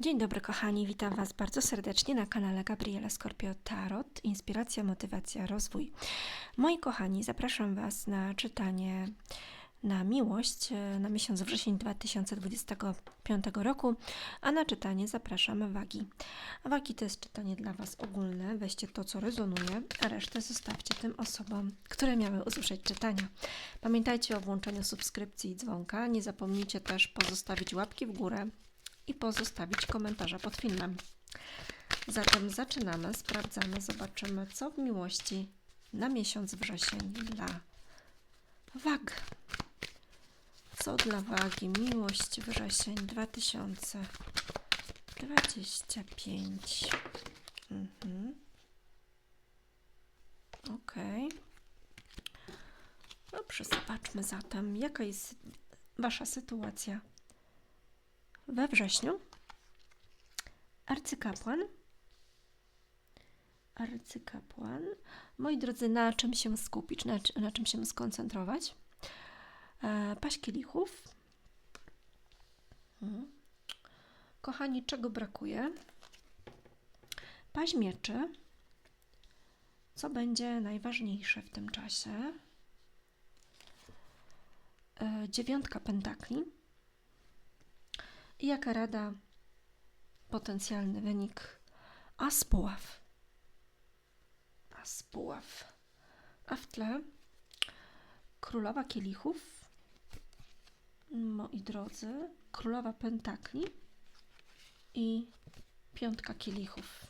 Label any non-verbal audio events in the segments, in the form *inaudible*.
Dzień dobry kochani, witam Was bardzo serdecznie na kanale Gabriela Scorpio Tarot. Inspiracja, motywacja, rozwój. Moi kochani, zapraszam Was na czytanie na miłość e, na miesiąc wrzesień 2025 roku, a na czytanie zapraszam wagi. Wagi to jest czytanie dla Was ogólne, weźcie to co rezonuje, a resztę zostawcie tym osobom, które miały usłyszeć czytania. Pamiętajcie o włączeniu subskrypcji i dzwonka, nie zapomnijcie też pozostawić łapki w górę i pozostawić komentarza pod filmem. Zatem zaczynamy, sprawdzamy, zobaczymy, co w miłości na miesiąc wrzesień dla wag. Co dla wagi miłość wrzesień 2025. Mhm. Ok. Dobrze, zobaczmy zatem, jaka jest Wasza sytuacja we wrześniu. Arcykapłan. Arcykapłan. Moi drodzy, na czym się skupić, na, na czym się skoncentrować? E, paść kielichów. Mhm. Kochani, czego brakuje? Paść mieczy. Co będzie najważniejsze w tym czasie? E, dziewiątka pentakli. I jaka rada? Potencjalny wynik. A spóław. A spóław. A w tle królowa kielichów. Moi drodzy, królowa pentakli i piątka kielichów.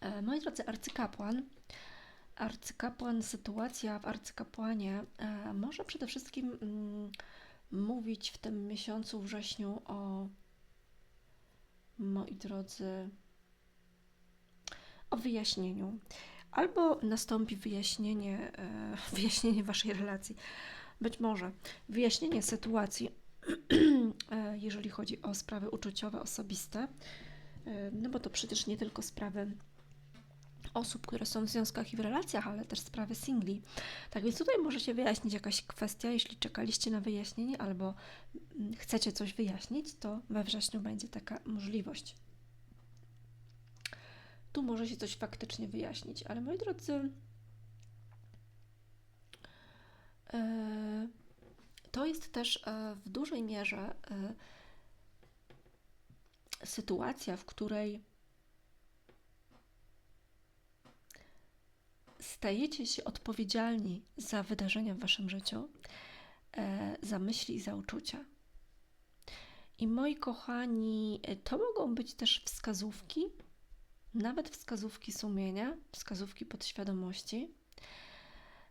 E, Moi drodzy, arcykapłan, arcykapłan, sytuacja w arcykapłanie e, może przede wszystkim mm, mówić w tym miesiącu wrześniu o, moi drodzy, o wyjaśnieniu. Albo nastąpi wyjaśnienie, e, *laughs* wyjaśnienie waszej relacji. Być może wyjaśnienie sytuacji, *clears throat* e, jeżeli chodzi o sprawy uczuciowe, osobiste. No bo to przecież nie tylko sprawy osób, które są w związkach i w relacjach, ale też sprawy singli. Tak więc tutaj może się wyjaśnić jakaś kwestia, jeśli czekaliście na wyjaśnienie albo mm, chcecie coś wyjaśnić, to we wrześniu będzie taka możliwość. Tu może się coś faktycznie wyjaśnić, ale moi drodzy, e, to jest też e, w dużej mierze e, sytuacja, w której stajecie się odpowiedzialni za wydarzenia w waszym życiu, e, za myśli i za uczucia. I moi kochani, e, to mogą być też wskazówki, nawet wskazówki sumienia, wskazówki podświadomości.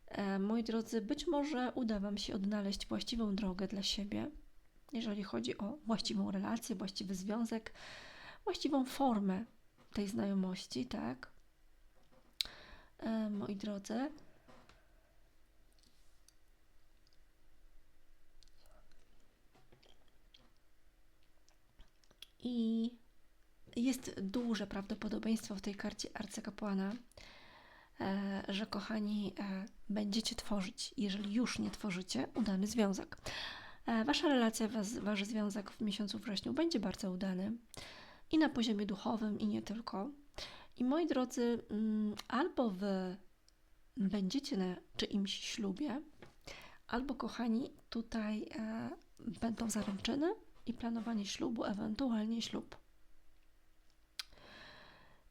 E, moi drodzy, być może uda Wam się odnaleźć właściwą drogę dla siebie, jeżeli chodzi o właściwą relację, właściwy związek, właściwą formę tej znajomości, tak? E, moi drodzy. I jest duże prawdopodobieństwo w tej karcie arcykapłana, e, że kochani, e, będziecie tworzyć, jeżeli już nie tworzycie, udany związek. Wasza relacja, was, wasz związek w miesiącu wrześniu będzie bardzo udany i na poziomie duchowym, i nie tylko. I moi drodzy, mm, albo wy będziecie na czyimś ślubie, albo kochani, tutaj e, będą zaręczyny i planowanie ślubu, ewentualnie ślub.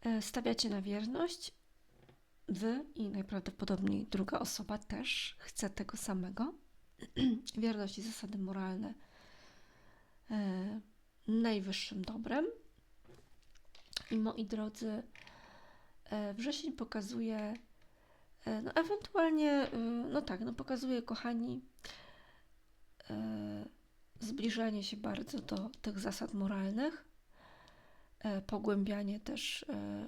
E, stawiacie na wierność. Wy i najprawdopodobniej druga osoba też chce tego samego. *clears throat* wierność i zasady moralne e, najwyższym dobrem. I moi drodzy, wrzesień pokazuje, e, no ewentualnie, e, no tak, no pokazuje, kochani, e, zbliżanie się bardzo do tych zasad moralnych, e, pogłębianie też e,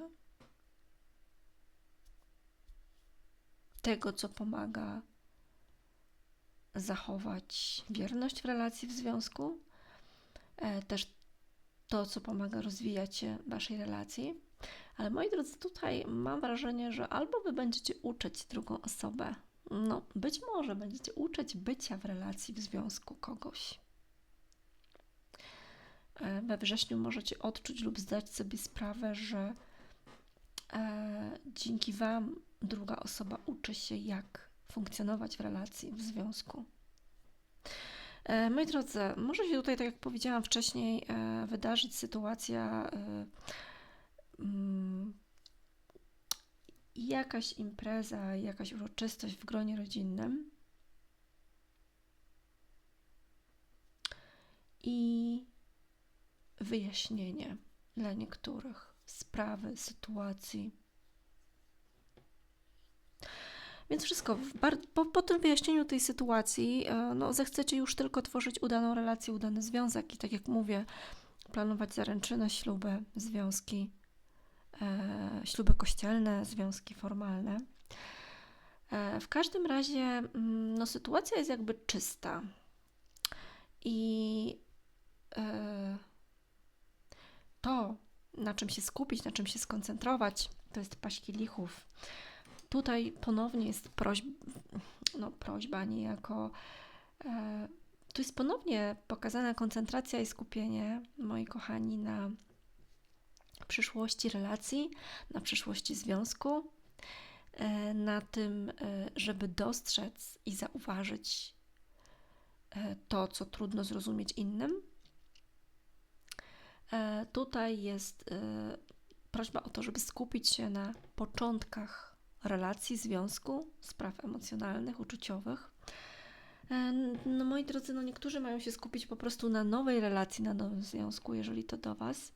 tego, co pomaga zachować wierność w relacji, w związku, e, też to, co pomaga rozwijać się waszej relacji, Ale moi drodzy, tutaj mam wrażenie, że albo wy będziecie uczyć drugą osobę, no być może będziecie uczyć bycia w relacji, w związku kogoś. E, we wrześniu możecie odczuć lub zdać sobie sprawę, że e, dzięki Wam druga osoba uczy się, jak funkcjonować w relacji, w związku. E, moi drodzy, może się tutaj, tak jak powiedziałam wcześniej, e, wydarzyć sytuacja, e, jakaś impreza, jakaś uroczystość w gronie rodzinnym. I wyjaśnienie dla niektórych sprawy, sytuacji. Więc wszystko, po, po, tym wyjaśnieniu tej sytuacji, e, no, zechcecie już tylko tworzyć udaną relację, udany związek i tak jak mówię, planować zaręczyny, śluby, związki, e, śluby kościelne, związki formalne. E, w każdym razie mm, no, sytuacja jest jakby czysta i e, to, na czym się skupić, na czym się skoncentrować, to jest paśki lichów. Tutaj ponownie jest prośba, no prośba niejako, tu jest ponownie pokazana koncentracja i skupienie, moi kochani, na przyszłości relacji, na przyszłości związku, e, na tym, e, żeby dostrzec i zauważyć e, to, co trudno zrozumieć innym. Tutaj jest prośba o to, żeby skupić się na początkach relacji, związku, spraw emocjonalnych, uczuciowych. No moi drodzy, no niektórzy mają się skupić po prostu na nowej relacji, na nowym związku, jeżeli to do Was,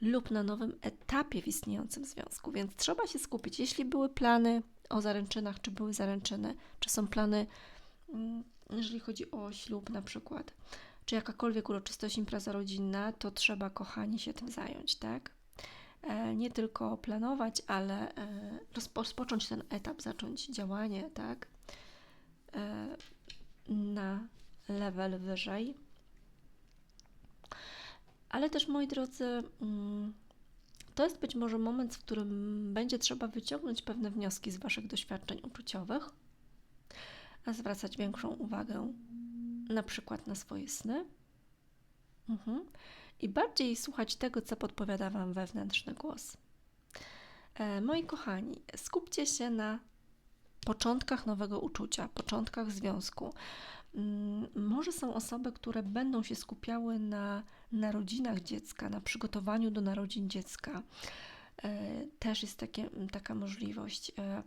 lub na nowym etapie w istniejącym związku, więc trzeba się skupić. Jeśli były plany o zaręczynach, czy były zaręczyny, czy są plany, mm, jeżeli chodzi o ślub na przykład, czy jakakolwiek uroczystość, impreza rodzinna, to trzeba, kochani, się tym zająć, tak? E, nie tylko planować, ale e, rozpocząć ten etap, zacząć działanie, tak? E, na level wyżej. Ale też, moi drodzy, mm, to jest być może moment, w którym będzie trzeba wyciągnąć pewne wnioski z Waszych doświadczeń uczuciowych, a zwracać większą uwagę na przykład na swoje sny. Mhm. I bardziej słuchać tego, co podpowiada Wam wewnętrzny głos. E, moi kochani, skupcie się na początkach nowego uczucia, początkach związku. Mm, może są osoby, które będą się skupiały na narodzinach dziecka, na przygotowaniu do narodzin dziecka. E, też jest takie, taka możliwość. E,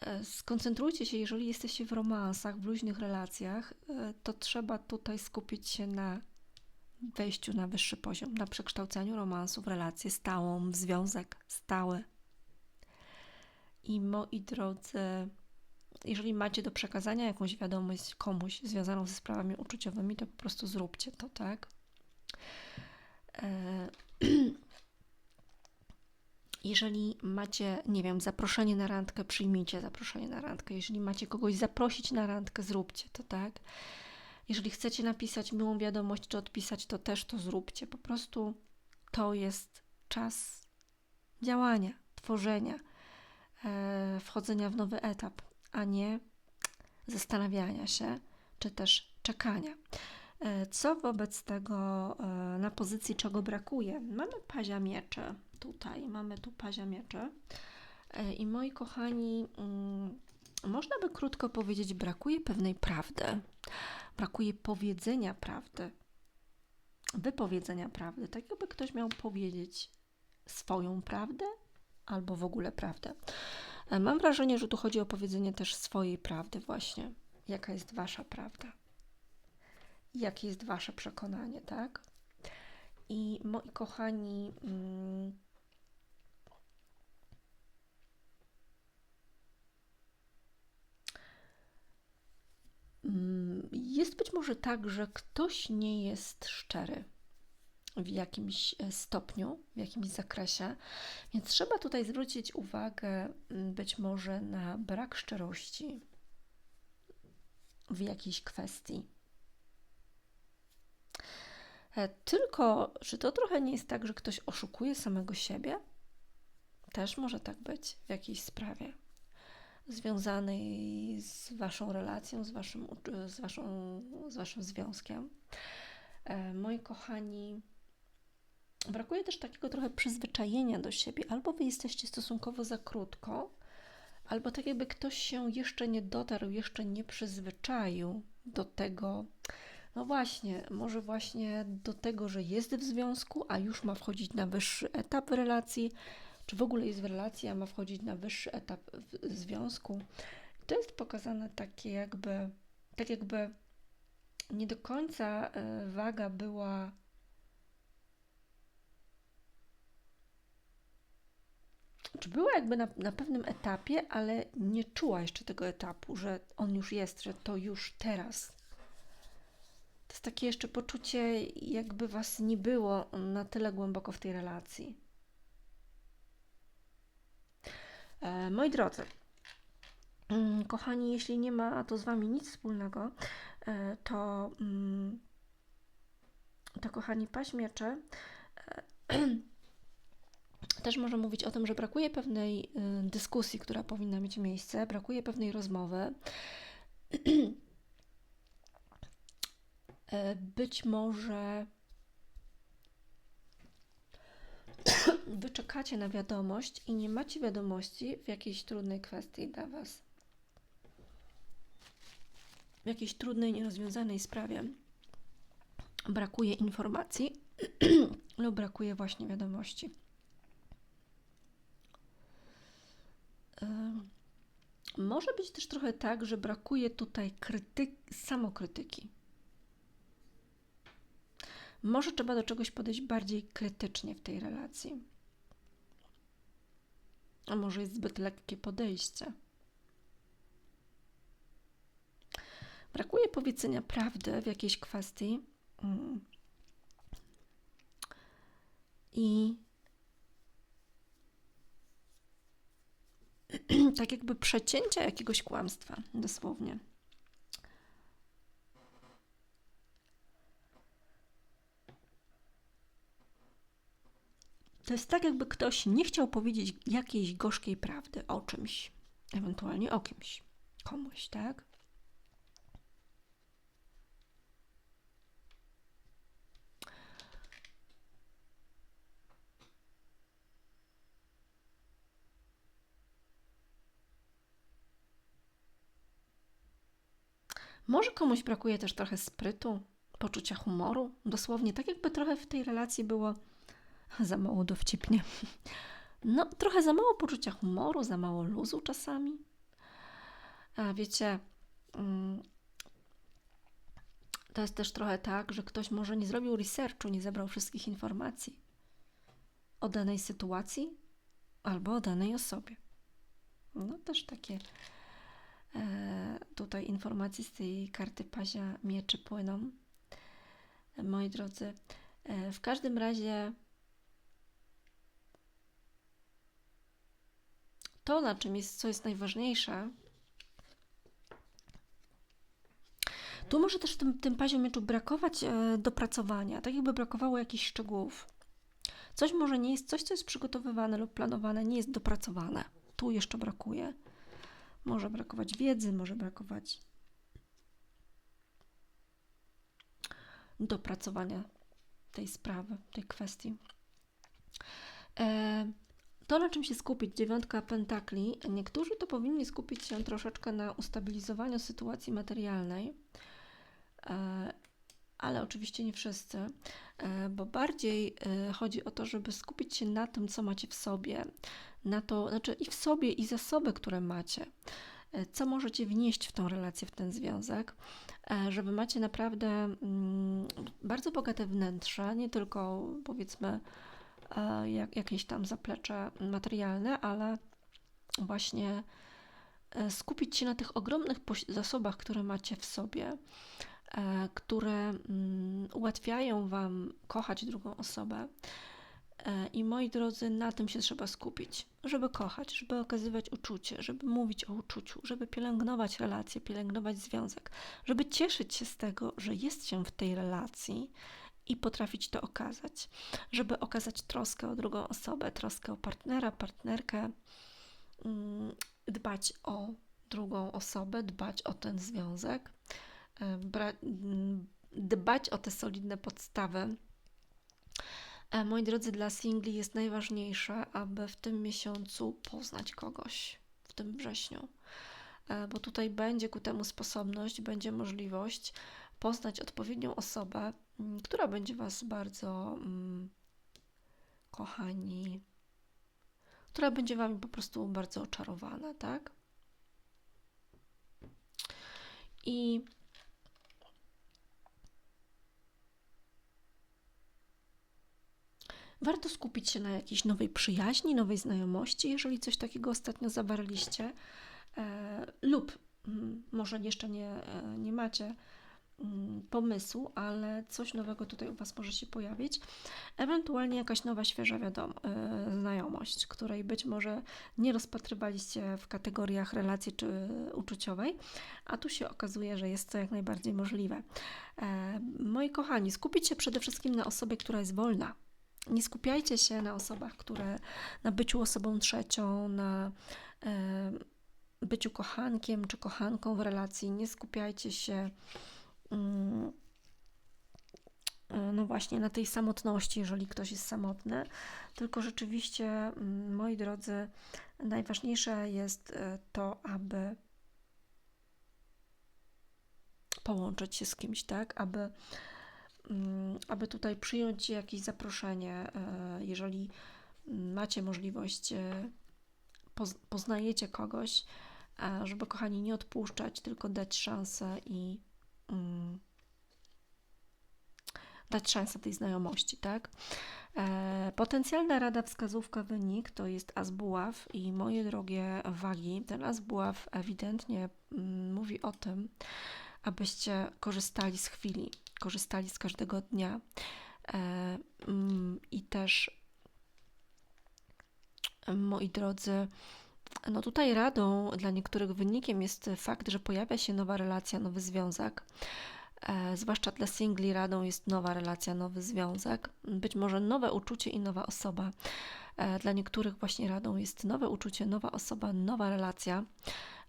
e, skoncentrujcie się, jeżeli jesteście w romansach, w luźnych relacjach, to trzeba tutaj skupić się na wejściu na wyższy poziom, na przekształceniu romansu w relację stałą, w związek stały. I moi drodzy, jeżeli macie do przekazania jakąś wiadomość komuś związaną ze sprawami uczuciowymi, to po prostu zróbcie to, tak? E, *clears throat* jeżeli macie, nie wiem, zaproszenie na randkę, przyjmijcie zaproszenie na randkę. Jeżeli macie kogoś zaprosić na randkę, zróbcie to, tak? Jeżeli chcecie napisać miłą wiadomość czy odpisać, to też to zróbcie. Po prostu to jest czas działania, tworzenia, e, wchodzenia w nowy etap, a nie zastanawiania się czy też czekania. E, co wobec tego e, na pozycji czego brakuje? Mamy pazia mieczy tutaj, mamy tu pazia mieczy. E, I moi kochani, mm, można by krótko powiedzieć, brakuje pewnej prawdy, brakuje powiedzenia prawdy, wypowiedzenia prawdy, tak jakby ktoś miał powiedzieć swoją prawdę albo w ogóle prawdę. Mam wrażenie, że tu chodzi o powiedzenie też swojej prawdy, właśnie. Jaka jest Wasza prawda? Jakie jest Wasze przekonanie, tak? I moi kochani, mm, mm, jest być może tak, że ktoś nie jest szczery w jakimś e, stopniu, w jakimś zakresie, więc trzeba tutaj zwrócić uwagę mm, być może na brak szczerości w jakiejś kwestii. E, tylko, czy to trochę nie jest tak, że ktoś oszukuje samego siebie? Też może tak być w jakiejś sprawie związanej z Waszą relacją, z Waszym, z waszą, z waszym związkiem. E, moi kochani, brakuje też takiego trochę przyzwyczajenia do siebie. Albo Wy jesteście stosunkowo za krótko, albo tak jakby ktoś się jeszcze nie dotarł, jeszcze nie przyzwyczaił do tego, no właśnie, może właśnie do tego, że jest w związku, a już ma wchodzić na wyższy etap relacji, czy w ogóle jest w relacji, a ma wchodzić na wyższy etap w związku. To jest pokazane takie jakby, tak jakby nie do końca e, waga była czy była jakby na, na pewnym etapie, ale nie czuła jeszcze tego etapu, że on już jest, że to już teraz. To jest takie jeszcze poczucie, jakby was nie było na tyle głęboko w tej relacji. E, moi drodzy, mm, kochani, jeśli nie ma to z wami nic wspólnego, e, to, mm, to kochani, paź miecze e, *clears throat* też może mówić o tym, że brakuje pewnej y, dyskusji, która powinna mieć miejsce, brakuje pewnej rozmowy. *clears throat* E, Być może *coughs* wy czekacie na wiadomość i nie macie wiadomości w jakiejś trudnej kwestii dla Was. W jakiejś trudnej, nierozwiązanej sprawie brakuje informacji *coughs* lub brakuje właśnie wiadomości. Ym, Może być też trochę tak, że brakuje tutaj krytyk, samokrytyki. Może trzeba do czegoś podejść bardziej krytycznie w tej relacji. A może jest zbyt lekkie podejście. Brakuje powiedzenia prawdy w jakiejś kwestii. Mm. I *clears throat* tak jakby przecięcia jakiegoś kłamstwa, dosłownie. To jest tak, jakby ktoś nie chciał powiedzieć jakiejś gorzkiej prawdy o czymś, ewentualnie o kimś, komuś, tak? Może komuś brakuje też trochę sprytu, poczucia humoru, dosłownie tak jakby trochę w tej relacji było za mało dowcipnie. No, trochę za mało poczucia humoru, za mało luzu czasami. A wiecie, mm, to jest też trochę tak, że ktoś może nie zrobił researchu, nie zebrał wszystkich informacji o danej sytuacji albo o danej osobie. No, też takie e, tutaj informacje z tej karty pazia mieczy płyną. Moi drodzy, e, w każdym razie to, na czym jest, co jest najważniejsze, tu może też w tym, tym pazie mieczu brakować e, dopracowania, tak jakby brakowało jakichś szczegółów. Coś może nie jest, coś, co jest przygotowywane lub planowane, nie jest dopracowane. Tu jeszcze brakuje. Może brakować wiedzy, może brakować dopracowania tej sprawy, tej kwestii. E, to, na czym się skupić, dziewiątka pentakli, niektórzy to powinni skupić się troszeczkę na ustabilizowaniu sytuacji materialnej, e, ale oczywiście nie wszyscy, e, bo bardziej e, chodzi o to, żeby skupić się na tym, co macie w sobie, na to, znaczy i w sobie, i zasoby, które macie. Co możecie wnieść w tą relację, w ten związek, żeby macie naprawdę mm, bardzo bogate wnętrze, nie tylko powiedzmy jak, jakieś tam zaplecze materialne, ale właśnie e, skupić się na tych ogromnych zasobach, które macie w sobie, e, które mm, ułatwiają Wam kochać drugą osobę. E, I moi drodzy, na tym się trzeba skupić, żeby kochać, żeby okazywać uczucie, żeby mówić o uczuciu, żeby pielęgnować relacje, pielęgnować związek, żeby cieszyć się z tego, że jest się w tej relacji i potrafić to okazać, żeby okazać troskę o drugą osobę, troskę o partnera, partnerkę, mm, dbać o drugą osobę, dbać o ten związek, mm, dbać o te solidne podstawy. E, moi drodzy, dla singli jest najważniejsze, aby w tym miesiącu poznać kogoś, w tym wrześniu, e, bo tutaj będzie ku temu sposobność, będzie możliwość poznać odpowiednią osobę, mm, która będzie Was bardzo mm, kochani, która będzie Wami po prostu bardzo oczarowana, tak? I warto skupić się na jakiejś nowej przyjaźni, nowej znajomości, jeżeli coś takiego ostatnio zawarliście, e, lub mm, może jeszcze nie, e, nie macie pomysłu, ale coś nowego tutaj u Was może się pojawić. Ewentualnie jakaś nowa, świeża wiadomo, yy, znajomość, której być może nie rozpatrywaliście w kategoriach relacji czy uczuciowej, a tu się okazuje, że jest to jak najbardziej możliwe. E, moi kochani, skupić się przede wszystkim na osobie, która jest wolna. Nie skupiajcie się na osobach, które na byciu osobą trzecią, na e, byciu kochankiem czy kochanką w relacji. Nie skupiajcie się Mm, no właśnie, na tej samotności, jeżeli ktoś jest samotny. Tylko rzeczywiście, mm, moi drodzy, najważniejsze jest e, to, aby połączyć się z kimś, tak? Aby, mm, aby tutaj przyjąć jakieś zaproszenie, e, jeżeli macie możliwość, e, poznajecie kogoś, żeby kochani nie odpuszczać, tylko dać szansę i Mm, dać szansę tej znajomości, tak? E, potencjalna rada, wskazówka, wynik to jest Azbuław i moje drogie wagi, ten Azbuław ewidentnie mm, mówi o tym, abyście korzystali z chwili, korzystali z każdego dnia e, mm, i też moi drodzy, no tutaj radą dla niektórych wynikiem jest fakt, że pojawia się nowa relacja, nowy związek. E, zwłaszcza dla singli radą jest nowa relacja, nowy związek, być może nowe uczucie i nowa osoba. E, dla niektórych właśnie radą jest nowe uczucie, nowa osoba, nowa relacja.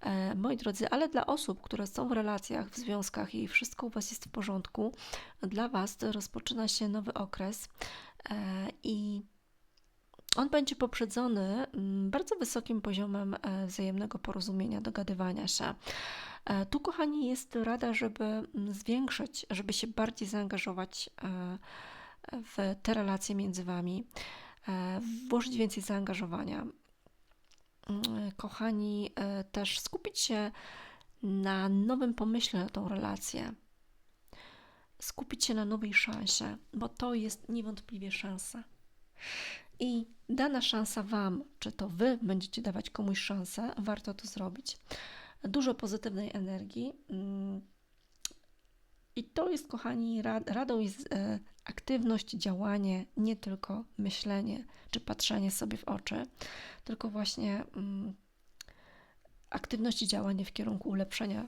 E, moi drodzy, ale dla osób, które są w relacjach, w związkach i wszystko u Was jest w porządku, dla Was rozpoczyna się nowy okres i on będzie poprzedzony mm, bardzo wysokim poziomem e, wzajemnego porozumienia, dogadywania się. E, tu, kochani, jest rada, żeby mm, zwiększyć, żeby się bardziej zaangażować e, w te relacje między Wami, włożyć więcej zaangażowania. Mm, kochani, też skupić się na nowym pomyśle na tą relację. Skupić się na nowej szansie, bo to jest niewątpliwie szansa i dana szansa Wam, czy to Wy będziecie dawać komuś szansę, warto to zrobić. Dużo pozytywnej energii. Mm. I to jest, kochani, radą jest e, aktywność, działanie, nie tylko myślenie czy patrzenie sobie w oczy, tylko właśnie mm, aktywność i działanie w kierunku ulepszenia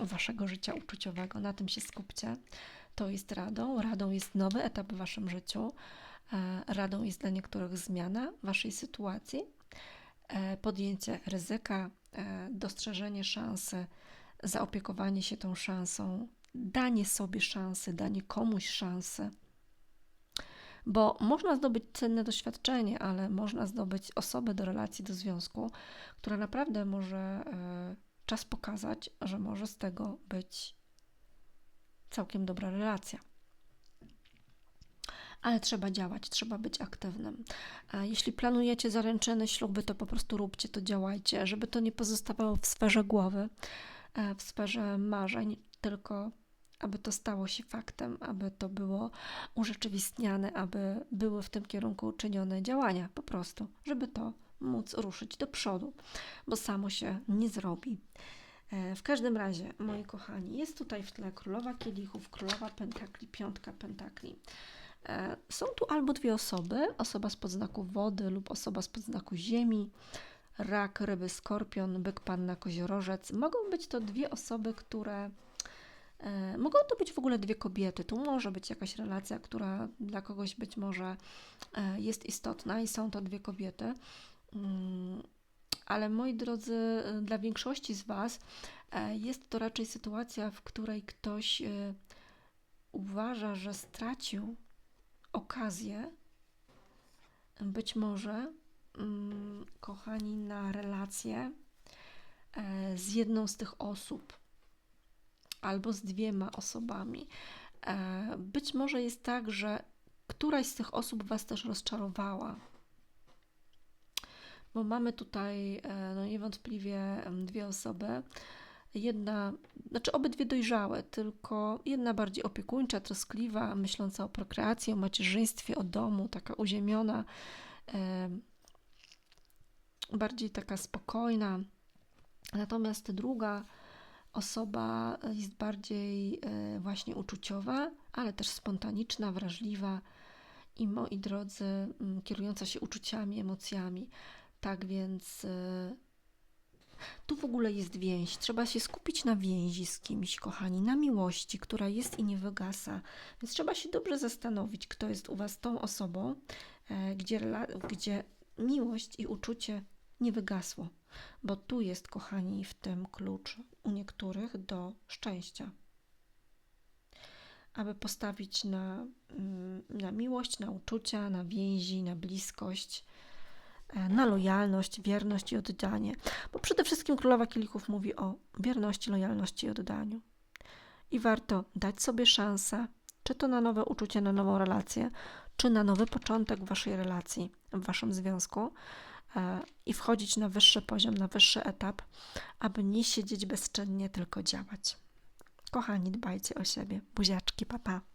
Waszego życia uczuciowego. Na tym się skupcie. To jest radą. Radą jest nowy etap w Waszym życiu. E, radą jest dla niektórych zmiana Waszej sytuacji, e, podjęcie ryzyka, e, dostrzeżenie szansy, zaopiekowanie się tą szansą, danie sobie szansy, danie komuś szansy. Bo można zdobyć cenne doświadczenie, ale można zdobyć osobę do relacji, do związku, która naprawdę może czas pokazać, że może z tego być całkiem dobra relacja ale trzeba działać, trzeba być aktywnym. Jeśli planujecie zaręczyny, śluby, to po prostu róbcie to, działajcie, żeby to nie pozostawało w sferze głowy, e, w sferze marzeń, tylko aby to stało się faktem, aby to było urzeczywistniane, aby były w tym kierunku czynione działania, po prostu, żeby to móc ruszyć do przodu, bo samo się nie zrobi. E, w każdym razie, moi kochani, jest tutaj w tle królowa kielichów, królowa pentakli, piątka pentakli. E, są tu albo dwie osoby, osoba z podznaku wody lub osoba z podznaku ziemi, rak, ryby, skorpion, byk, panna, koziorożec. Mogą być to dwie osoby, które E, Mogą to być w ogóle dwie kobiety. Tu może być jakaś relacja, która dla kogoś być może e, jest istotna i są to dwie kobiety. Mm, Ale moi drodzy, dla większości z Was jest to raczej sytuacja, w której ktoś uważa, że stracił okazję, być może, mm, kochani, na relację e, z jedną z tych osób albo z dwiema osobami. E, Być może jest tak, że któraś z tych osób Was też rozczarowała. Bo mamy tutaj e, no niewątpliwie dwie osoby. Jedna, znaczy obydwie dojrzałe, tylko jedna bardziej opiekuńcza, troskliwa, myśląca o prokreacji, o macierzyństwie, o domu, taka uziemiona, bardziej taka spokojna. Natomiast druga osoba jest bardziej e, właśnie uczuciowa, ale też spontaniczna, wrażliwa i moi drodzy, kierująca się uczuciami, emocjami. Tak więc e, tu w ogóle jest więź. Trzeba się skupić na więzi z kimś, kochani, na miłości, która jest i nie wygasa. Więc trzeba się dobrze zastanowić, kto jest u Was tą osobą, e, gdzie, gdzie miłość i uczucie nie wygasło. Bo tu jest, kochani, w tym klucz u niektórych do szczęścia. Aby postawić na, mm, na miłość, na uczucia, na więzi, na bliskość, na lojalność, wierność i oddanie. Bo przede wszystkim Królowa Kielichów mówi o wierności, lojalności i oddaniu. I warto dać sobie szansę, czy to na nowe uczucie, na nową relację, czy na nowy początek waszej relacji, w waszym związku e, i wchodzić na wyższy poziom, na wyższy etap, aby nie siedzieć bezczynnie, tylko działać. Kochani, dbajcie o siebie. Buziaczki, papa. Pa.